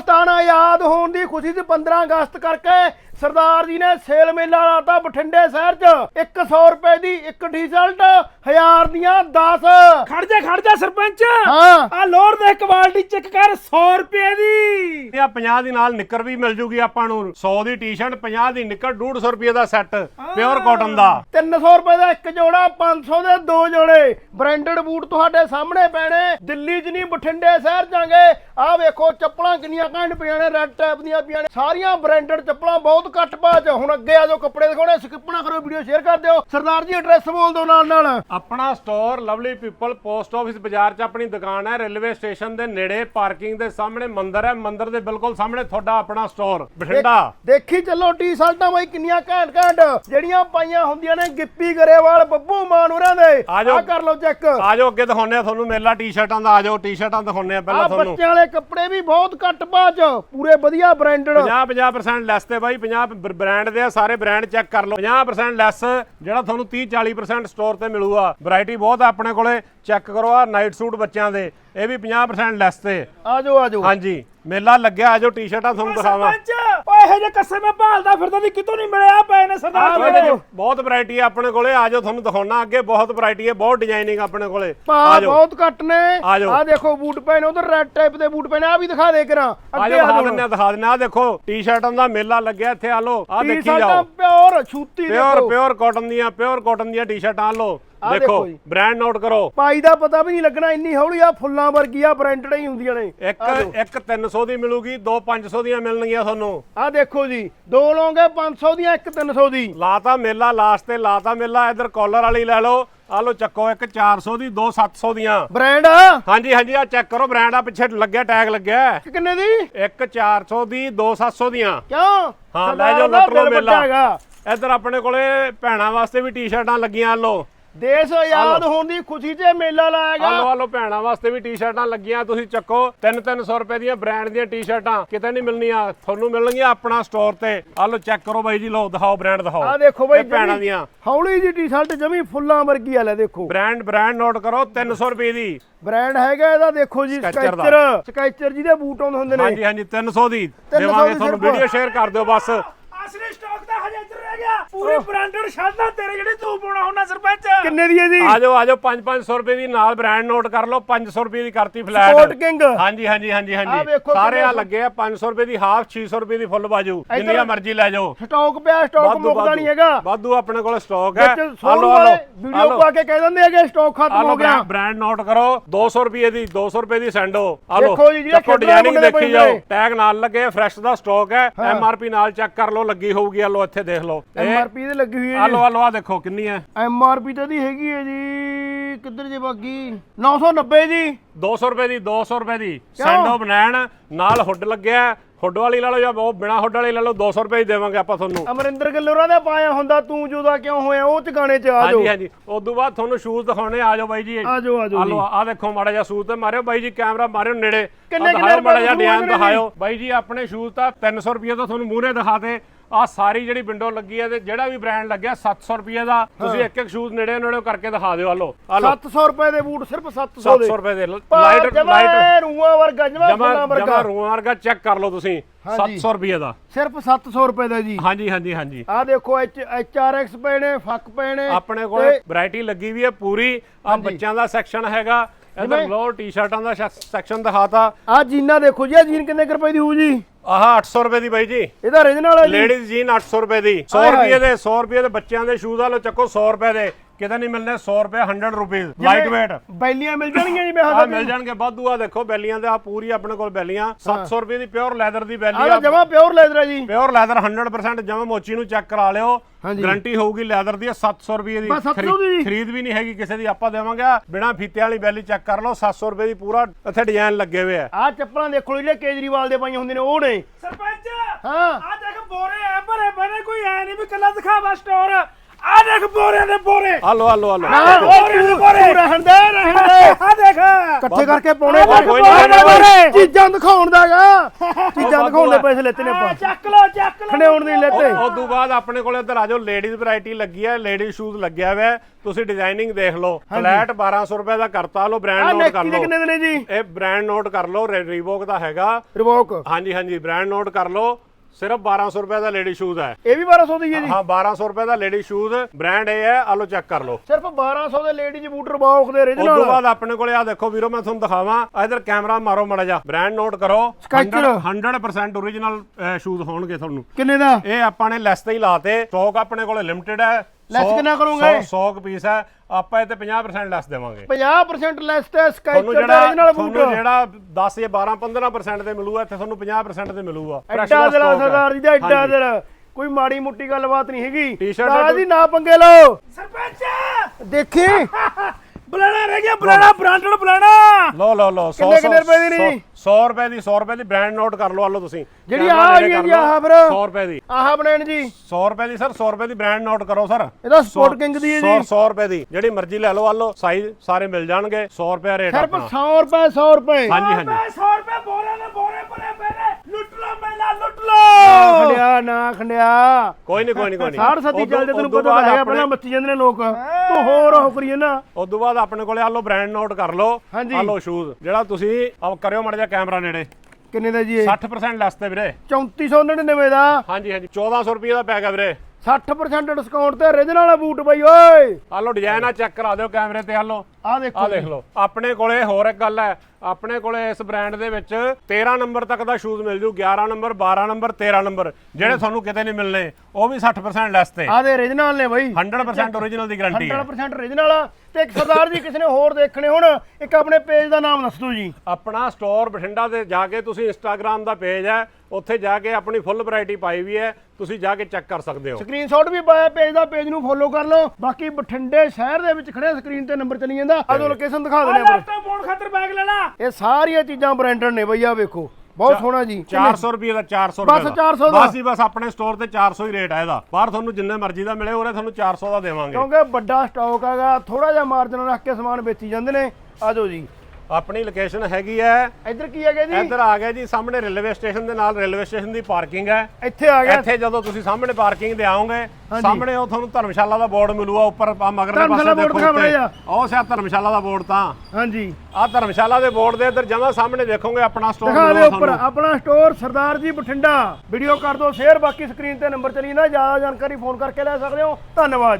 ਹਿੰਦੁਸਤਾਨ ਆਜ਼ਾਦ ਹੋਣ ਦੀ ਖੁਸ਼ੀ 'ਚ 15 ਅਗਸਤ ਕਰਕੇ ਸਰਦਾਰ ਜੀ ਨੇ ਸੇਲ ਮੇਲਾ ਲਾਤਾ ਬਠਿੰਡੇ ਸ਼ਹਿਰ 'ਚ। 100 ਰੁਪਏ ਦੀ ਇੱਕ ਟੀ-ਸ਼ਰਟ ਹਜ਼ਾਰ ਦੀਆਂ 10 ਖੜ ਜਾ ਖੜ ਜਾ ਸਰਪੰਚ। ਹਾਂ। ਆ ਲੋਰ ਦੇ ਕੁਆਲਿਟੀ ਚੈੱਕ ਕਰ 100 ਰੁਪਏ ਦੀ। ਇਹ ਆ 50 ਦੀ ਨਾਲ ਨਿੱਕਰ ਵੀ ਮਿਲ ਜੂਗੀ ਆਪਾਂ ਨੂੰ। 100 ਦੀ ਟੀ-ਸ਼ਰਟ 50 ਦੀ ਨਿੱਕਰ 150 ਰੁਪਏ ਦਾ ਸੈੱਟ ਪਿਓਰ ਕਾਟਨ ਦਾ। 300 ਰੁਪਏ ਦਾ ਇੱਕ ਜੋੜਾ 500 ਦੇ ਦੋ ਜੋੜੇ। ਬ੍ਰਾਂਡਡ ਬੂਟ ਤੁਹਾਡੇ ਸਾਹਮਣੇ ਪੈਣੇ। ਦਿੱਲੀ 'ਚ ਨਹੀਂ ਬਠਿੰਡੇ ਸ਼ਹਿਰ ਜਾਗੇ। ਆਹ ਵੇਖੋ ਚੱਪਲਾਂ ਕਿੰਨੀਆਂ ਘੈਂਟ ਪਈਆਂ ਨੇ ਰੈੱਡ ਟਾਈਪ ਦੀਆਂ ਪਈਆਂ ਨੇ। ਸਾਰੀਆਂ ਬ੍ਰਾਂਡਡ ਚੱਪਲਾਂ ਬਹੁਤ ਘੱਟ ਭਾਅ 'ਚ। ਹੁਣ ਅੱਗੇ ਆ ਜਾਓ ਕੱਪੜੇ ਦਿਖਾਉਣੇ ਸਕਿਪ ਨਾ ਕਰੋ ਵੀਡੀਓ ਸ਼ੇਅਰ ਕਰ ਦਿਓ। ਸਰਦਾਰ ਜੀ ਐਡਰੈਸ ਬੋਲ ਦਿਓ ਨਾਲ ਨਾਲ। ਆਪਣਾ store lovely people post office ਬਾਜ਼ਾਰ 'ਚ ਆਪਣੀ ਦੁਕਾਨ ਹੈ ਰੇਲਵੇ ਸਟੇਸ਼ਨ ਦੇ ਨੇੜੇ ਪਾਰਕਿੰਗ ਦੇ ਸਾਹਮਣੇ ਮੰਦਿਰ ਹੈ। ਮੰਦਿਰ ਦੇ ਬਿਲਕੁਲ ਸਾਹਮਣੇ ਤੁਹਾਡਾ ਆਪਣਾ ਸਟੋਰ ਬਠਿੰਡਾ। ਦੇਖੀ ਚੱਲੋ ਟੀ-ਸ਼ਰਟਾਂ ਬਾਈ ਕਿੰਨੀਆਂ ਘੈਂਟ ਘੈਂਟ। ਜਿਹੜੀਆਂ ਪਾਈਆਂ ਹੁੰਦੀਆਂ ਨੇ ਗਿੱਪੀ ਗਰੇਵਾਲ ਬੱਬੂ ਮਾਨ ਹੋਰਾਂ ਦੇ। ਆ ਜਾਓ। ਕਰ ਲਓ ਚੈੱਕ ਆ ਜਾਓ ਅੱਗੇ ਦਿਖਾਉਂਦੇ ਆ ਤੁਹਾਨੂੰ ਮੇਲਾ ਟੀ-ਸ਼ਰਟਾਂ ਦਾ। ਆ ਜਾਓ ਟੀ-ਸ਼ਰਟਾਂ ਦਿਖਾਉਂਦੇ ਆ ਆ ਪਹਿਲਾਂ ਤੁਹਾਨੂੰ। ਬੱਚਿਆਂ ਵਾਲੇ ਕੱਪੜੇ ਵੀ ਬਹੁਤ ਘੱਟ ਭਾਅ 'ਚ। ਪੂਰੇ ਵਧੀਆ ਬ੍ਰਾਂਡਡ 50 50% ਲੈਸ ਤੇ ਬਾਈ 50 ਬ੍ਰਾਂਡ ਦੇ ਆ ਸਾਰੇ ਬ੍ਰਾਂਡ ਚੈੱਕ ਕਰ ਲਓ। 50% ਲੈਸ ਜਿਹੜਾ ਤੁਹਾਨੂੰ 30 40% ਸਟੋਰ ਤੇ ਮਿਲੂਗਾ। ਵੈਰਾਈਟੀ ਬਹੁਤ ਆ ਆਪਣੇ ਕੋਲੇ ਚੈੱਕ ਕਰੋ ਆ ਨਾਈਟ ਸੂਟ ਬੱਚਿਆਂ ਦੇ। ਇਹ ਵੀ 50% ਲੈਸ ਤੇ। ਆ ਜਾਓ ਆ ਜਾਓ। ਹਾਂਜੀ ਮੇਲਾ ਲੱਗਿਆ ਆ ਜਾਓ ਟੀ-ਸ਼ਰਟਾਂ ਤੁਹਾਨੂੰ ਦਿਖਾਵਾਂ। ਇਹੋ ਜਿਹੇ ਕੱਸੇ ਮੈਂ ਭਾਲਦਾ ਫਿਰਦਾ ਦੀ ਕਿਤੋਂ ਨਹੀਂ ਮਿਲਿਆ ਪਏ ਨੇ ਸਰਦਾਰ ਜੀ। ਦੇ। ਬਹੁਤ ਵੈਰਾਈਟੀ ਆ ਆਪਣੇ ਕੋਲੇ ਆ ਜਾਓ ਤੁਹਾਨੂੰ ਦਿਖਾਉਣਾ ਅੱਗੇ ਬਹੁਤ ਵੈਰਾਈਟੀ ਹੈ ਬਹੁਤ ਡਿਜ਼ਾਈਨਿੰਗ ਆਪਣੇ ਕੋਲੇ। ਆ ਜਾਓ। ਬਹੁਤ ਘੱਟ ਨੇ। ਆ ਜਾਓ। ਦੇਖੋ ਬੂਟ ਪਏ ਨੇ ਉਧਰ ਰੈੱਡ ਟਾਈਪ ਦੇ ਬੂਟ ਪਏ ਨੇ ਆ ਵੀ ਦਿਖਾ ਦੇ ਕਰਾਂ। ਆ ਅੱਗੇ ਜਾਓ ਦਿਖਾ ਦਿੰਨੇ ਆ ਦਿਖਾ ਦਿੰਨੇ ਆ। ਦੇਖੋ ਟੀ-ਸ਼ਰਟਾਂ ਦਾ ਮੇਲਾ ਲੱਗਿਆ ਇੱਥੇ ਆ ਲਓ ਆ ਦੇਖੀ ਜਾਓ। ਪਿਓਰ ਛੂਤੀ ਪਿਓਰ ਦੇਖੋ। ਪਿਓਰ ਕਾਟਨ ਦੀਆਂ ਪਿਓਰ ਕਾਟਨ ਦੀਆਂ ਟੀ-ਸ਼ਰਟਾਂ ਆ ਲਓ। ਆਹ ਦੇਖੋ ਦੇਖੋ ਜੀ। ਬ੍ਰਾਂਡ ਨੋਟ ਕਰੋ। ਪਾਈ ਦਾ ਪਤਾ ਵੀ ਨਹੀਂ ਲੱਗਣਾ ਇੰਨੀ ਹੌਲੀ ਆ ਫੁੱਲਾਂ ਵਰਗੀ ਆ ਬ੍ਰਾਂਡਡ ਹੀ ਹੁੰਦੀਆਂ ਨੇ। ਇੱਕ ਇੱਕ 300 ਦੀ ਮਿਲੂਗੀ ਦੋ 500 ਦੀਆਂ ਮਿਲਣਗੀਆਂ ਤੁਹਾਨੂੰ। ਆ ਦੇਖੋ ਜੀ ਦੋ ਲਓਗੇ 500 ਦੀਆਂ ਇੱਕ 300 ਦੀ। ਲਾਤਾ ਮੇਲਾ ਲਾਸਟ ਤੇ ਲਾਤਾ ਮੇਲਾ ਇਧਰ ਕਾਲਰ ਵਾਲੀ ਲੈ ਲਓ। ਆ ਲਓ ਚੱਕੋ ਇੱਕ 400 ਦੀ ਦੋ 700 ਦੀਆਂ। ਬ੍ਰਾਂਡ ਹਾਂਜੀ ਹਾਂਜੀ ਆ ਚੈੱਕ ਕਰੋ ਬ੍ਰਾਂਡ ਆ ਪਿੱਛੇ ਲੱਗਿਆ ਟੈਗ ਲੱਗਿਆ। ਹੈ। ਕਿੰਨੇ ਦੀ? ਇੱਕ 400 ਦੀ ਦੋ 700 ਦੀਆਂ। ਕਿਉਂ? ਹਾਂ ਲੈ ਸਰਦਾਰ ਜਾਓ ਦਾ ਲੁੱਟ ਲਓ ਦਿਲ ਵੱਡਾ ਮੇਲਾ ਹੈਗਾ। ਇਧਰ ਆਪਣੇ ਕੋਲੇ ਭੈਣਾਂ ਵਾਸਤੇ ਵੀ ਟੀ-ਸ਼ਰਟਾਂ ਲੱਗੀਆਂ ਆ ਲਓ। ਦੇਸ਼ ਆਜ਼ਾਦ ਹੋਣ ਦੀ ਖੁਸ਼ੀ 'ਚ ਮੇਲਾ ਲਾਇਆ ਗਿਆ। ਆ ਲਓ ਭੈਣਾਂ ਵਾਸਤੇ ਵੀ ਟੀ-ਸ਼ਰਟਾਂ ਲੱਗੀਆਂ ਤੁਸੀਂ ਚੱਕੋ। 3-300 ਰੁਪਏ ਦੀਆਂ ਬ੍ਰਾਂਡ ਦੀਆਂ ਟੀ-ਸ਼ਰਟਾਂ ਕਿਤੇ ਨਹੀਂ ਮਿਲਣੀਆਂ ਤੁਹਾਨੂੰ ਮਿਲਣਗੀਆਂ ਆਪਣਾ ਸਟੋਰ ਤੇ। ਲਓ ਚੈੱਕ ਕਰੋ ਬਾਈ ਜੀ ਲਓ ਦਿਖਾਓ ਬ੍ਰਾਂਡ ਦਿਖਾਓ। ਆ ਦੇਖੋ ਬਾਈ ਭੈਣਾਂ ਦੀਆਂ। ਹੌਲੀ ਜੀ ਟੀ-ਸ਼ਰਟ ਜਮੀ ਫੁੱਲਾਂ ਵਰਗੀ ਆ ਲੈ ਦੇਖੋ। ਬ੍ਰਾਂਡ ਬ੍ਰਾਂਡ ਨੋਟ ਕਰੋ 300 ਰੁਪਏ ਦੀ। ਬ੍ਰਾਂਡ ਹੈਗਾ ਇਹਦਾ ਦੇਖੋ ਜੀ। ਸਕੈਚਰ ਸਕੈਚਰ ਜਿਹਦੇ ਬੂਟ ਆਉਂਦੇ ਹੁੰਦੇ ਨੇ। ਹਾਂਜੀ ਹਾਂਜੀ 300 ਦੀ। 300 ਦੇਵਾਂਗੇ ਤੁਹਾਨੂੰ। ਵੀਡੀਓ ਸ਼ੇਅਰ ਕਰ ਦਿਓ ਬਸ। ਅਸਲੀ ਸਟਾਕ ਤਾਂ ਹਜੇ ਇੱਧਰ ਰਹਿ ਗਿਆ। ਪੂਰੀ ਬ੍ਰਾਂਡਡ ਸ਼ਰਟਾਂ ਤੇਰੇ ਜਿਹੜੇ ਤੂੰ ਪਾਉਣਾ ਹੁੰਦਾ ਸਰਪੰਚ। ਕਿੰਨੇ ਦੀ ਹੈ ਜੀ? ਆ ਜਾਓ ਆ ਜਾਓ 5-500 ਰੁਪਏ ਦੀ ਨਾਲ ਬ੍ਰਾਂਡ ਨੋਟ ਕਰ ਲਓ 500 ਰੁਪਏ ਦੀ ਕਰਤੀ ਸਪੋਰਟ ਫਲੈਟ ਕਿੰਗ ਹਾਂਜੀ ਹਾਂਜੀ ਹਾਂਜੀ ਹਾਂਜੀ। ਵੇਖੋ ਸਾਰੇ ਆ ਲੱਗੇ ਆ 500 ਰੁਪਏ ਦੀ ਹਾਫ 600 ਰੁਪਏ ਦੀ ਫੁੱਲ ਬਾਜੂ। ਜਿੰਨੀਆਂ ਮਰਜ਼ੀ ਲੈ ਜਾਓ। ਸਟਾਕ ਪਿਆ ਸਟਾਕ ਮੁੱਕਦਾ ਨਹੀਂ ਹੈਗਾ। ਵਾਧੂ ਆਪਣੇ ਕੋਲ ਸਟਾਕ ਹੈ। ਲਓ, ਆ ਵੀਡੀਓ। ਪਾ ਕੇ ਕਹਿ ਦਿੰਦੇ ਹੈਗੇ ਸਟਾਕ ਖਤਮ ਹੋ ਗਿਆ। ਬ੍ਰਾਂਡ ਨੋਟ ਕਰੋ। 200 ਰੁਪਏ ਦੀ 200 ਰੁਪਏ ਦੀ ਸੈਂਡੋ ਆ ਲਓ। ਦੇਖੋ ਜੀ, ਜਿਹੜੇ ਚੱਕੋ ਡਿਜ਼ਾਈਨਿੰਗ ਦੇਖੀ ਜਾਓ। ਟੈਗ ਨਾਲ ਲੱਗੇ ਫਰੈਸ਼ ਦਾ ਸਟਾਕ ਹੈ। ਹਾਂ। ਐਮ ਆਰ ਪੀ ਨਾਲ ਚੈੱਕ ਕਰ ਲਓ ਲੱਗੀ ਹੋਊਗੀ ਆ ਲਓ ਇੱਥੇ ਦੇਖ ਲਓ। ਐਮ ਆਰ ਪੀ ਤੇ ਲੱਗੀ ਹੋਈ ਆ ਹੈ ਲਓ ਆ ਲਓ ਆ ਦੇਖੋ ਕਿੰਨੀ ਹੈ। ਐਮ ਆਰ ਪੀ ਤੇ ਦੀ ਹੈਗੀ ਹੈ ਜੀ ਕਿੱਧਰ ਜੇ ਬਾਗੀ 990 ਜੀ। 200 ਰੁਪਏ ਦੀ 200 ਰੁਪਏ ਦੀ। ਸੈਂਡੋ ਬਣਾਣ ਨਾਲ ਹੁੱਡ ਲੱਗਿਆ ਹੈ। ਹੁੱਡ ਵਾਲੀ ਲੈ ਲਓ ਜਾਂ ਉਹ ਬਿਨਾ ਹੁੱਡ ਵਾਲੀ ਲੈ ਲਓ 200 ਰੁਪਏ ਦੀ ਦੇਵਾਂਗੇ ਆਪਾਂ ਤੁਹਾਨੂੰ। ਅਮਰਿੰਦਰ ਗਿੱਲੋਰਾ ਦਾ ਪਾਇਆ ਹੁੰਦਾ ਤੂੰ ਜੁਦਾ ਕਿਉਂ ਹੋਇਆ? ਉਹ ਗਾਣੇ ਚ ਆ ਜਾਓ। ਹਾਂਜੀ ਹਾਂਜੀ। ਉਸ ਤੋਂ ਬਾਅਦ ਤੁਹਾਨੂੰ ਸ਼ੂਜ਼ ਦਿਖਾਉਣੇ ਆ ਜਾਓ ਬਾਈ ਜੀ। ਆ ਜਾਓ ਆ ਜਾਓ ਆ ਲਓ ਆ ਦੇਖੋ ਮਾੜਾ ਜਿਹਾ ਸ਼ੂਜ਼ ਤੇ ਮਾਰਿਓ। ਬਾਈ ਜੀ ਕੈਮਰਾ ਮਾਰਿਓ ਨੇੜੇ। ਕਿੰਨੇ ਕਿੰਨੇ ਮਾੜਾ ਜਿਹਾ ਡਿਜ਼ਾਈਨ ਦਿਖਾਇਓ। ਬਾਈ ਜੀ ਆਪਣੇ ਸ਼ੂਜ਼ ਤਾਂ 300 ਰੁਪਏ ਦਾ ਤੁਹਾਨੂੰ ਮੂਹਰੇ ਦਿਖਾਤੇ ਆ ਸਾਰੀ ਜਿਹੜੀ ਵਿੰਡੋ ਲੱਗੀ ਹੈ ਤੇ ਜਿਹੜਾ ਵੀ ਬ੍ਰਾਂਡ ਲੱਗਿਆ 700 ਰੁਪਏ ਦਾ। ਤੁਸੀਂ ਇੱਕ ਇੱਕ ਸ਼ੂਜ਼ ਨੇੜੇ ਨੇੜੇ ਕਰਕੇ ਦਿਖਾ ਦਿਓ ਆ ਲਓ। ਆ ਲਓ। 700 ਰੁਪਏ ਦੇ ਬੂਟ ਸਿਰਫ 700 ਦੇ। 700 ਰੁਪਏ ਦੇ। ਲਾਈਟ ਲਾਈਟ ਰੂਆ ਵਰਗਾ ਜਮਾ ਜਮਾ ਫੁੱਲਾਂ ਜਮਾ ਵਰਗਾ ਰੂਆਂ ਵਰਗਾ ਚੈੱਕ ਕਰ ਲਓ ਤੁਸੀਂ। ਹਾਂਜੀ। 700 ਰੁਪਏ ਦਾ। ਸਿਰਫ 700 ਰੁਪਏ ਦਾ ਜੀ। ਹਾਂਜੀ ਹਾਂਜੀ ਹਾਂਜੀ। ਆ ਦੇਖੋ ਐਚ ਐਚ ਆਰ ਐਕਸ ਪਏ ਨੇ ਫੱਕ ਪਏ ਨੇ। ਆਪਣੇ ਕੋਲੇ ਵੈਰਾਈਟੀ ਲੱਗੀ ਵੀ ਹੈ ਪੂਰੀ। ਆ ਬੱਚਿਆਂ ਦਾ ਸੈਕਸ਼ਨ ਹੈਗਾ। ਇਧਰ ਲੋਅਰ ਟੀ-ਸ਼ਰਟਾਂ ਦਾ ਸੈਕਸ਼ਨ ਦਿਖਾਤਾ। ਆ ਜੀਨਾ ਦੇਖੋ ਜੀ ਆ ਜੀਨ ਕਿੰਨੇ ਰੁਪਏ ਦੀ ਹੋਊ ਜੀ? ਆਹ 800 ਰੁਪਏ ਦੀ ਬਾਈ ਜੀ। ਇਹਦਾ origignal ਹੈ ਜੀ। ਲੇਡੀਜ਼ ਜੀਨ 800 ਰੁਪਏ ਦੀ। 100 ਹਾਏ ਹਾਏ। ਰੁਪਏ ਦੇ 100 ਰੁਪਏ ਦੇ ਬੱਚਿਆਂ ਦੇ ਸ਼ੂਜ਼ ਆ ਲੋ ਚੱਕੋ 100 ਰੁਪਏ ਦੇ। ਕਿਤੇ ਨਹੀਂ ਮਿਲਨੇ 100 ਰੁਪਏ 100 ਰੁਪਏ ਲਾਈਟ weight ਬੈਲੀਆਂ ਮਿਲ ਜਾਣਗੀਆਂ ਜੀ ਮੈਂ ਆ ਹਾਂ ਮਿਲ ਜਾਣਗੇ। ਵਾਧੂ ਆ ਦੇਖੋ ਬੈਲੀਆਂ ਦੇ ਆ ਪੂਰੀ ਆਪਣੇ ਕੋਲ ਬੈਲੀਆਂ। 700 ਰੁਪਏ ਦੀ ਪਿਓਰ ਲੈਦਰ ਦੀ ਬੈਲੀ ਆ। ਜਮਾ ਪਿਓਰ ਲੈਦਰ ਹੈ ਜੀ। ਪਿਓਰ ਲੈਦਰ 100% ਜਮਾ ਮੋਚੀ ਨੂੰ ਚੈੱਕ ਕਰਾ ਲਿਓ। ਗਾਰੰਟੀ ਹੋਊਗੀ ਲੈਦਰ ਦੀ 700 ਰੁਪਏ ਦੀ ਬਸ 700 ਖਰੀ- ਦੀ? ਖਰੀਦ ਵੀ ਨਹੀਂ ਹੈਗੀ ਕਿਸੇ ਦੀ ਆਪਾਂ ਦੇਵਾਂਗੇ। ਬਿਨਾ ਫੀਤੇ ਵਾਲੀ ਬੈਲੀ ਚੈੱਕ ਕਰ ਲਓ 700 ਰੁਪਏ ਦੀ ਪੂਰਾ ਇੱਥੇ ਡਿਜ਼ਾਈਨ ਲੱਗੇ ਹੋਏ ਆ। ਆ ਚੱਪਲਾਂ ਦੇਖੋ ਜਿਹੜੇ ਕੇਜਰੀਵਾਲ ਦੇ ਪਾਈਆਂ ਹੁੰਦੇ ਨੇ ਉਹ ਨੇ। ਸਰਪੰਚ! ਹਾਂ। ਆ ਦੇਖ ਬੋਰੇ ਐ ਭਰੇ ਬਣੇ ਕੋਈ ਐ ਨਹੀਂ ਵੀ ਕੱਲਾ ਦਿਖਾਵਾ ਸਟੋਰ ਆ ਦੇਖ ਬੋਰੇ ਦੇ ਬੋਰੇ। ਆ ਲੋ ਆ ਲੋ ਆ ਲੋ ਨਾ ਉਹ ਤੂੰ ਤੂੰ ਰਹਿਣ ਦੇ ਰਹਿਣ ਦੇ। ਆ ਦੇਖ। ਇਕੱਠੇ ਕਰਕੇ ਪਾਉਣੇ ਉਹ ਕੋਈ ਨੀ, ਕੋਈ ਨੀ, ਕੋਈ ਨੀ। ਚੀਜ਼ਾਂ ਦਿਖਾਉਣ ਦਾਗਾ ਚੀਜ਼ਾਂ ਦਿਖਾਉਣ ਦੇ ਪੈਸੇ ਲੈਤੇ ਨੇ ਆ, ਆਪਾਂ ਚੱਕ ਲੋ ਚੱਕ ਲੋ ਖਣਿਆਉਣ ਦੀ ਲੈਤੇ। ਉਸ ਤੋਂ ਬਾਅਦ ਆਪਣੇ ਕੋਲ ਇੱਧਰ ਆ ਜਾਓ ਲੇਡੀਜ਼ ਵੈਰਾਈਟੀ ਲੱਗੀ ਹੈ ਲੇਡੀਜ਼ ਸ਼ੂਜ਼ ਲੱਗਿਆ ਹੋਇਆ। ਹੈ। ਤੁਸੀਂ ਡਿਜ਼ਾਈਨਿੰਗ ਦੇਖ ਲਓ। ਫਲੈਟ 1200 ਰੁਪਏ ਦਾ ਕਰਤਾ ਲਓ ਆ ਬ੍ਰਾਂਡ ਨੋਟ ਕਰ ਨੈਕੀ ਦੇ ਲਓ। ਕਿੰਨੇ ਦੇ ਨੇ ਜੀ? ਇਹ ਬ੍ਰਾਂਡ ਨੋਟ ਕਰ ਲਓ ਰੀਬੋਕ ਦਾ ਹੈਗਾ। ਰਿਵੋਕ ਹਾਂਜੀ ਹਾਂਜੀ ਬ੍ਰਾਂਡ ਨੋਟ ਕਰ ਲਓ। ਸਿਰਫ 1200 ਰੁਪਏ ਦਾ ਲੇਡੀ ਸ਼ੂਜ਼ ਹੈ। ਇਹ ਵੀ 1200 ਦੀ ਹੈ ਜੀ? ਹਾਂ 1200 ਰੁਪਏ ਦਾ ਲੇਡੀ ਸ਼ੂਜ਼ ਬ੍ਰਾਂਡ ਇਹ ਹੈ ਆ ਲਓ ਚੈੱਕ ਕਰ ਲਓ। ਸਿਰਫ 1200 ਦੇ ਲੇਡੀਜ਼ ਬੂਟ ਰਿਵੋਕ ਦੇ ਉਸ ਤੋਂ original ਬਾਅਦ ਆਪਣੇ ਕੋਲੇ ਆ ਦੇਖੋ ਵੀਰੋ ਮੈਂ ਤੁਹਾਨੂੰ ਦਿਖਾਵਾਂ। ਇਧਰ ਕੈਮਰਾ ਮਾਰੋ ਮੜਾ ਜਾ ਬ੍ਰਾਂਡ ਨੋਟ ਕਰੋ। Skechers। 100% ਓਰੀਜਨਲ ਸ਼ੂਜ਼ ਹੋਣਗੇ ਤੁਹਾਨੂੰ। ਕਿੰਨੇ ਦਾ? ਇਹ ਆਪਾਂ ਨੇ ਲੈਸ ਤੇ ਹੀ ਲਾਤੇ। ਸਟਾਕ ਆਪਣੇ ਕੋਲੇ ਲਿਮਟਿਡ ਹੈ। Less ਸੌ- ਕਿੰਨਾ ਕਰੋਗੇ? 100 100 ਪੀਸ ਹੈ ਆਪਾਂ ਇਹ ਤੇ 50% ਲੈਸ ਦੇਵਾਂਗੇ। 50% ਲੈਸ ਤੇ ਤੁਹਾਨੂੰ ਸਕਾਈਚਰ ਦਾ ਜਿਹੜਾ original ਬੂਟ ਤੁਹਾਨੂੰ ਜਿਹੜਾ 10 ਜਾਂ 12 15% ਤੇ ਮਿਲੂਗਾ ਇੱਥੇ ਤੁਹਾਨੂੰ 50% ਤੇ ਮਿਲੂਗਾ। ਐਡਾ ਦਾ ਦਿਲ। ਸਰਦਾਰ ਜੀ ਦਾ ਐਡਾ। ਦਿਲ। ਕੋਈ ਮਾੜੀ ਮੁੱਟੀ ਗੱਲਬਾਤ ਨਹੀਂ ਹੈਗੀ। ਦਾ- ਜੀ ਨਾ ਪੰਗੇ ਲਓ। ਸਰਪੰਚ! ਦੇਖੀ। ਬਲਾਣਾ ਰਹਿ ਗਿਆ ਬਲਾਣਾ ਬ੍ਰਾਂਡਡ ਬਲਾਣਾ। ਲਓ ਲਓ ਲਓ 100 ਕਿੰਨੇ- ਰੁਪਏ ਦੀ ਨਹੀਂ? 100 ਰੁਪਏ ਦੀ 100 ਰੁਪਏ ਦੀ ਬ੍ਰਾਂਡ ਨੋਟ ਕਰ ਲਓ ਆ ਲਓ ਤੁਸੀਂ। ਜਿਹੜੀ Camera ਆਹ ਨੇੜੇ ਹੈਗੀ ਕਰ ਆ ਲਓ। ਆਹ ਫਿਰ। 100 ਰੁਪਏ ਦੀ। ਆਹ ਬਣਾਣ ਜੀ। 100 ਰੁਪਏ ਦੀ ਸਰ 100 ਰੁਪਏ ਦੀ ਬ੍ਰਾਂਡ ਨੋਟ ਕਰੋ ਸਰ। ਇਹਦਾ ਸਪੋਰਟ ਕਿੰਗ ਦੀ ਹੈ 100 ਜੀ 100 ਰੁਪਏ ਦੀ। ਜਿਹੜੀ ਮਰਜ਼ੀ ਲੈ ਲਓ ਆ ਲਓ ਸਾਈਜ਼ ਸਾਰੇ ਮਿਲ ਜਾਣਗੇ 100 ਰੁਪਏ ਰੇਟ ਸਿਰਫ ਆਪਣਾ। 100 ਰੁਪਏ 100 ਰੁਪਏ। ਹਾਂਜੀ ਹਾਂਜੀ। 100 ਰੁਪਏ ਬੋਰੇ ਦੇ ਬੋਰੇ ਨੇ ਲੋ ਮੇਲਾ ਲੁੱਟ ਲੋ। ਖੰਡਿਆ ਨਾ ਖੰਡਿਆ। ਕੋਈ ਨਹੀਂ ਕੋਈ ਨਹੀਂ ਕੋਈ ਨਹੀਂ ਸਾੜ ਸੱਤੀ ਚੱਲਦੇ ਤੈਨੂੰ ਪਤਾ ਬਾਅਦ ਤਾਂ ਹੈਗਾ ਆਪਣੇ- ਪਹਿਲਾਂ ਮੱਚੀ ਜਾਂਦੇ ਨੇ ਲੋਕ। ਤੂੰ ਹੋਰ ਉਹ ਕਰੀਏ ਨਾ। ਉਦੋਂ ਬਾਅਦ ਆਪਣੇ ਕੋਲੇ ਆ ਲਓ ਬ੍ਰਾਂਡ ਨੋਟ ਕਰ ਲਓ। ਹਾਂਜੀ। ਆ ਲਓ ਸ਼ੂਜ਼ ਜਿਹੜਾ ਤੁਸੀਂ ਆ ਕਰਿਓ ਮੜ ਜਾ ਕੈਮਰਾ ਨੇੜੇ। ਕਿੰਨੇ ਦਾ ਜੀ ਇਹ? 60% ਲੈਸ ਤੇ ਵੀਰੇ। 3499 ਦਾ। ਹਾਂਜੀ ਹਾਂਜੀ। 1400 ਰੁਪਏ ਦਾ ਪੈਕ ਹੈ ਵੀਰੇ। 60% ਡਿਸਕਾਊਂਟ ਤੇ original ਵਾਲਾ ਬੂਟ ਬਾਈ ਓਏ। ਆ ਲਓ ਡਿਜ਼ਾਈਨ ਆ ਚੈੱਕ ਕਰਾ ਦਿਓ ਕੈਮਰੇ ਤੇ ਆ ਲਓ ਆ ਦੇਖੋ ਆ ਦੇਖ ਲਓ। ਆਪਣੇ ਕੋਲੇ ਹੋਰ ਇੱਕ ਗੱਲ ਹੈ। ਆਪਣੇ ਕੋਲੇ ਇਸ ਬ੍ਰਾਂਡ ਦੇ ਵਿੱਚ 13 ਨੰਬਰ ਤੱਕ ਦਾ ਸ਼ੂਜ਼ ਮਿਲ ਜੂ 11 ਨੰਬਰ 12 ਨੰਬਰ 13 ਨੰਬਰ। ਜਿਹੜੇ ਤੁਹਾਨੂੰ ਕਿਤੇ ਨਹੀਂ ਮਿਲਨੇ ਉਹ ਵੀ 60% ਲੈਸ ਤੇ। ਆ ਦੇ original ਨੇ ਬਾਈ। 100% ਓਰੀਜਨਲ ਦੀ ਗਾਰੰਟੀ ਹੈ। 100% original ਆ ਤੇ ਇੱਕ ਸਰਦਾਰ ਜੀ ਕਿਸੇ ਨੇ ਹੋਰ ਦੇਖਣੇ ਹੁਣ ਇੱਕ ਆਪਣੇ ਪੇਜ ਦਾ ਨਾਮ ਦੱਸ ਦਿਓ ਜੀ। ਆਪਣਾ ਸਟੋਰ ਬਠਿੰਡਾ ਤੇ ਜਾ ਕੇ ਤੁਸੀਂ ਇੰਸਟਾਗ੍ਰam ਦਾ ਪੇਜ ਹੈ ਉੱਥੇ ਜਾ ਕੇ ਆਪਣੀ ਫੁੱਲ ਵੈਰਾਈਟੀ ਪਾਈ ਵੀ ਹੈ ਤੁਸੀਂ ਜਾ ਕੇ ਚੈੱਕ ਕਰ ਸਕਦੇ ਹੋ। ਸਕਰੀਨਸ਼ਾਟ ਵੀ ਪਾਇਆ ਪੇਜ ਦਾ ਪੇਜ ਨੂੰ ਫੋਲੋ ਕਰ ਲਓ। ਬਾਕੀ ਬਠਿੰਡੇ ਸ਼ਹਿਰ ਦੇ ਵਿੱਚ ਖੜੇ ਸਕਰੀਨ ਤੇ ਨੰਬਰ ਚੱਲੀ ਜਾਂਦਾ। ਆਜੋ ਲੋਕੇਸ਼ਨ ਦਿਖਾ ਆ ਦਿੰਦੇ ਆਪਾਂ। ਲੈਪਟਾਪ ਪਾਉਣ ਖਾਤਰ ਬੈਗ ਲੈਣਾ ਇਹ ਸਾਰੀਆਂ ਚੀਜ਼ਾਂ ਬ੍ਰਾਂਡਡ ਨੇ ਬਈ ਆ ਵੇਖੋ। ਬਹੁਤ ਸੋਹਣਾ ਜੀ। 400 ਰੁਪਏ ਦਾ 400 ਬਸ ਰੁਪਏ 400 ਦਾ। ਬਸ ਜੀ ਬਸ ਆਪਣੇ ਸਟੋਰ ਤੇ 400 ਹੀ ਰੇਟ ਹੈ ਇਹਦਾ। ਬਾਹਰ ਤੁਹਾਨੂੰ ਜਿੰਨੇ ਮਰਜ਼ੀ ਦਾ ਮਿਲੇ ਉਹਰੇ ਤੁਹਾਨੂੰ 400 ਦਾ ਦੇਵਾਂਗੇ। ਕਿਉਂਕਿ ਵੱਡਾ ਸਟਾਕ ਹੈਗਾ ਥੋੜਾ ਜਿਹਾ ਮਾਰਜਨ ਰੱਖ ਕੇ ਸਮਾਨ ਵੇਚੀ ਜਾਂਦੇ ਨੇ। ਆਜੋ ਜੀ। ਆਪਣੀ ਲੋਕੇਸ਼ਨ ਹੈਗੀ ਹੈ। ਇੱਧਰ ਕੀ ਹੈਗਾ ਜੀ? ਇੱਧਰ ਆ ਗਿਆ ਜੀ ਸਾਹਮਣੇ ਰੇਲਵੇ ਸਟੇਸ਼ਨ ਦੇ ਨਾਲ ਰੇਲਵੇ ਸਟੇਸ਼ਨ ਦੀ ਪਾਰਕਿੰਗ ਹੈ। ਇੱਥੇ ਆ ਗਿਆ। ਇੱਥੇ ਜਦੋਂ ਤੁਸੀਂ ਸਾਹਮਣੇ ਪਾਰਕਿੰਗ ਤੇ ਆਓਗੇ ਸਾਹਮਣੇ ਉਹ ਤੁਹਾਨੂੰ ਧਰਮਸ਼ਾਲਾ ਦਾ ਬੋਰਡ ਮਿਲੂਗਾ ਉੱਪਰ ਆ ਮਗਰਲੇ ਪਾਸੇ ਦੇਖੋ ਜਿਹਾ। ਉਹ ਸਿਆ ਧਰਮਸ਼ਾਲਾ ਦਾ ਬੋਰਡ ਤਾਂ। ਹਾਂਜੀ। ਆ ਧਰਮਸ਼ਾਲਾ ਦੇ ਬੋਰਡ ਦੇ ਇੱਧਰ ਜਮਾ ਸਾਹਮਣੇ ਦੇਖੋਗੇ ਆਪਣਾ ਸਟੋਰ ਦਿਖਾ ਦੇ ਉੱਪਰ ਆਪਣਾ ਸਟੋਰ ਸਰਦਾਰ ਜੀ ਬਠਿੰਡਾ। ਵੀਡੀਓ ਕਰ ਦਿਓ ਸ਼ੇਅਰ ਬਾਕੀ ਸਕਰੀਨ ਤੇ ਨੰਬਰ ਚਲੀ ਨਾ ਜ਼ਿਆਦਾ ਜਾਣਕਾਰੀ ਫੋਨ ਕਰਕੇ ਲੈ ਸਕਦੇ ਹੋ। ਧੰਨਵਾਦ